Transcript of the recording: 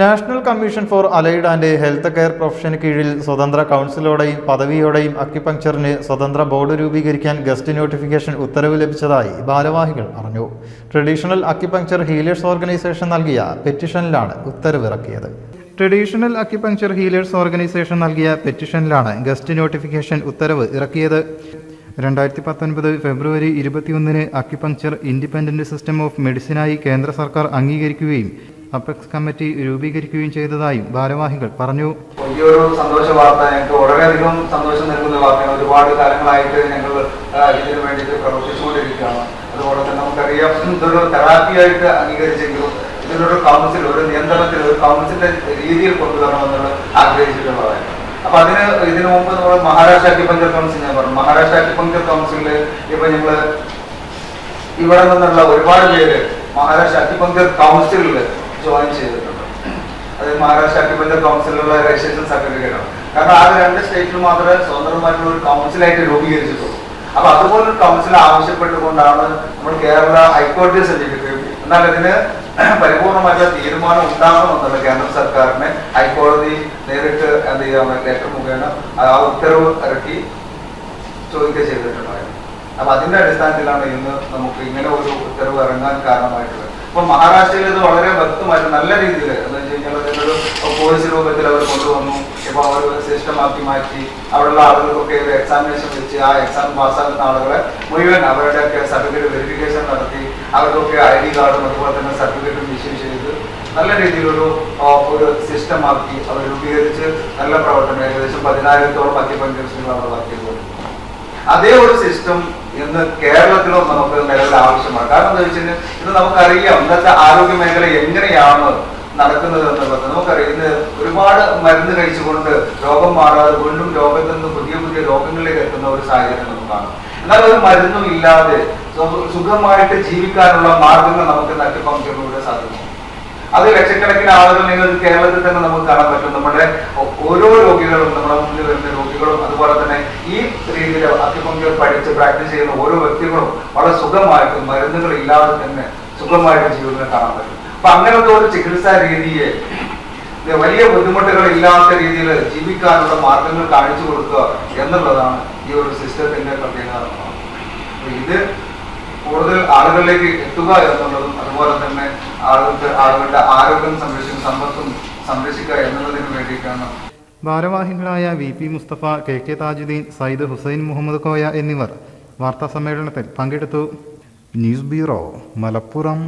National commission for allied and health care പ്രൊഫഷന് കീഴിൽ സ്വതന്ത്ര കൗൺസിലോടെയും പദവിയോടെയും അക്യുപങ്ക്ചറിന് സ്വതന്ത്ര ബോർഡ് രൂപീകരിക്കാൻ ഗസ്റ്റ് നോട്ടിഫിക്കേഷൻ ഉത്തരവ് ലഭിച്ചതായി ഭാരവാഹികൾ പറഞ്ഞു ട്രഡീഷണൽ അക്യുപങ്ക്ചർ ഹീലേഴ്സ് ഓർഗനൈസേഷൻ നൽകിയ പെറ്റിഷനിലാണ് ഉത്തരവിറക്കിയത്. ട്രഡീഷണൽ അക്യുപങ്ക്ചർ ഹീലേഴ്സ് ഓർഗനൈസേഷൻ നൽകിയ പെറ്റിഷനിലാണ് ഗസ്റ്റ് നോട്ടിഫിക്കേഷൻ ഉത്തരവ് ഇറക്കിയത്. രണ്ടായിരത്തി പത്തൊൻപത് ഫെബ്രുവരി ഇരുപത്തിയൊന്നിന് അക്യുപങ്ക്ചർ ഇൻഡിപെൻഡന്റ് സിസ്റ്റം ഓഫ് മെഡിസിനായി കേന്ദ്ര സർക്കാർ അംഗീകരിക്കുകയും അപെക്സ് കമ്മിറ്റി രൂപീകരിക്കുകയും ചെയ്തതായും ഭാരവാഹികൾ പറഞ്ഞു. വലിയൊരു സന്തോഷ വാർത്ത. ഞങ്ങൾക്ക് വളരെയധികം സന്തോഷം നൽകുന്ന വാർത്തയാണ്. ഒരുപാട് കാലങ്ങളായിട്ട് ഞങ്ങൾ ഇതിനു വേണ്ടിയിട്ട് പ്രവർത്തിച്ചുകൊണ്ടിരിക്കുകയാണ്. അതുപോലെ തന്നെ നമുക്കറിയാം ഇതൊരു തെറാപ്പിയായിട്ട് അംഗീകരിച്ചെങ്കിലും ഇതിനൊരു കൗൺസിൽ ഒരു നിയന്ത്രണത്തിൽ ഒരു കൗൺസിലിന്റെ രീതിയിൽ കൊണ്ടുവരണമെന്നുള്ള ആഗ്രഹിച്ചിട്ടുള്ളതാണ് അപ്പൊ അതിന് ഇതിനു മുമ്പ് നമ്മൾ മഹാരാഷ്ട്ര അഗ്രിപഞ്ചർ കൗൺസിൽ ഞാൻ പറഞ്ഞു. മഹാരാഷ്ട്ര അഗ്രിപഞ്ചർ കൗൺസിലിൽ ഇപ്പൊ ഞങ്ങൾ ഇവിടെ നിന്നുള്ള ഒരുപാട് പേര് മഹാരാഷ്ട്ര അഗ്രിപഞ്ചർ കൗൺസിലിൽ ജോയിൻ ചെയ്തിട്ടുണ്ട്. അത് മഹാരാഷ്ട്ര അക്യുപഞ്ചർ കൗൺസിലുള്ള രജിസ്ട്രേഷൻ സർട്ടിഫിക്കറ്റ് ആണ്. കാരണം ആ രണ്ട് സ്റ്റേറ്റിൽ മാത്രമേ സ്വതന്ത്രമായിട്ടുള്ള ഒരു കൗൺസിലായിട്ട് രൂപീകരിച്ചിട്ടുള്ളൂ. അപ്പൊ അതുപോലെ ഒരു കൗൺസിൽ ആവശ്യപ്പെട്ടുകൊണ്ടാണ് നമ്മൾ കേരള ഹൈക്കോടതി സമീപിക്കുകയും എന്നാൽ ഇതിന് പരിപൂർണമായിട്ടുള്ള തീരുമാനം ഉണ്ടാകണമെന്നുള്ള കേന്ദ്ര സർക്കാരിനെ ഹൈക്കോടതി നേരിട്ട് എന്ത് ചെയ്യാൻ ലെറ്റർ മുഖേന ആ ഉത്തരവ് ഇറക്കി ചോദിക്കുക ചെയ്തിട്ടുണ്ടായിരുന്നു. അപ്പൊ അതിന്റെ അടിസ്ഥാനത്തിലാണ് ഇന്ന് നമുക്ക് ഇങ്ങനെ ഒരു ഉത്തരവ് ഇറങ്ങാൻ കാരണമായിട്ടുള്ളത്. അപ്പൊ മഹാരാഷ്ട്രയിൽ ഇത് വളരെ വ്യക്തമായിട്ട് നല്ല രീതിയിൽ എന്ന് വെച്ച് കഴിഞ്ഞാൽ കോഴ്സ് രൂപത്തിൽ അവർ കൊണ്ടുവന്നു. ഇപ്പൊ അവർ സിസ്റ്റം ആക്കി മാറ്റി. അവിടെയുള്ള ആളുകൾക്കൊക്കെ ഒരു എക്സാമിനേഷൻ വെച്ച് ആ എക്സാം പാസ്സാകുന്ന ആളുകളെ മുഴുവൻ അവരുടെ സർട്ടിഫിക്കറ്റ് വെരിഫിക്കേഷൻ നടത്തി. അവർക്കൊക്കെ ഐ ഡി കാർഡും അതുപോലെ തന്നെ സർട്ടിഫിക്കറ്റും ഇഷ്യൂ ചെയ്ത് നല്ല രീതിയിലൊരു ഒരു സിസ്റ്റമാക്കി അവർ രൂപീകരിച്ച് നല്ല പ്രവർത്തനം ഏകദേശം പതിനായിരത്തോളം അക്യുപഞ്ചറിസ്റ്റുകൾ അവർ ചെയ്തു. അതേ ഒരു സിസ്റ്റം ഇന്ന് കേരളത്തിലും നമുക്ക് നിലവിൽ ആവശ്യമാണ്. കാരണം എന്താ വെച്ചാൽ ഇത് നമുക്കറിയാം ഇന്നത്തെ ആരോഗ്യ മേഖല എങ്ങനെയാണ് നടക്കുന്നത് എന്നുള്ളത്. നമുക്കറിയാം ഒരുപാട് മരുന്ന് കഴിച്ചുകൊണ്ട് രോഗം മാറാതെ വീണ്ടും രോഗത്തിൽ നിന്ന് പുതിയ പുതിയ രോഗങ്ങളിലേക്ക് എത്തുന്ന ഒരു സാഹചര്യം നമുക്ക് കാണാം. എന്നാൽ ഒരു മരുന്നും ഇല്ലാതെ സുഖമായിട്ട് ജീവിക്കാനുള്ള മാർഗങ്ങൾ നമുക്ക് നട്ടുപങ്കിലൂടെ സാധിക്കും. അത് ലക്ഷക്കണക്കിന് ആളുകൾ നിങ്ങൾ കേരളത്തിൽ തന്നെ നമുക്ക് കാണാൻ പറ്റും. നമ്മുടെ ഓരോ രോഗികളും നമ്മുടെ മുന്നിൽ അതുപോലെ തന്നെ ഈ രീതിയിൽ അക്യുപങ്ക്ചർ പഠിച്ച് പ്രാക്ടീസ് ചെയ്യുന്ന ഓരോ വ്യക്തികളും വളരെ സുഖമായിട്ട് മരുന്നുകൾ ഇല്ലാതെ തന്നെ സുഖമായിട്ട് ജീവിതം കാണാൻ പറ്റും. അപ്പൊ അങ്ങനത്തെ ഒരു ചികിത്സാ രീതിയെ വലിയ ബുദ്ധിമുട്ടുകൾ ഇല്ലാത്ത രീതിയിൽ ജീവിക്കാനുള്ള മാർഗങ്ങൾ കാണിച്ചു കൊടുക്കുക എന്നുള്ളതാണ് ഈ ഒരു സിസ്റ്റത്തിന്റെ പ്രത്യേകത. ഇത് കൂടുതൽ ആളുകളിലേക്ക് എത്തുക എന്നുള്ളതും അതുപോലെ തന്നെ ആളുകൾക്ക് ആളുകളുടെ ആരോഗ്യം സംരക്ഷിക്കും സമ്പത്തും സംരക്ഷിക്കുക എന്നുള്ളതിന് വേണ്ടിയിട്ടാണ് ഭാരവാഹികളായ V P Mustafa K K Thajuddeen Sayyid Hussain Muhammad Koya എന്നിവർ വാർത്താ സമ്മേളനത്തിൽ പങ്കെടുത്തു. News bureau Malappuram.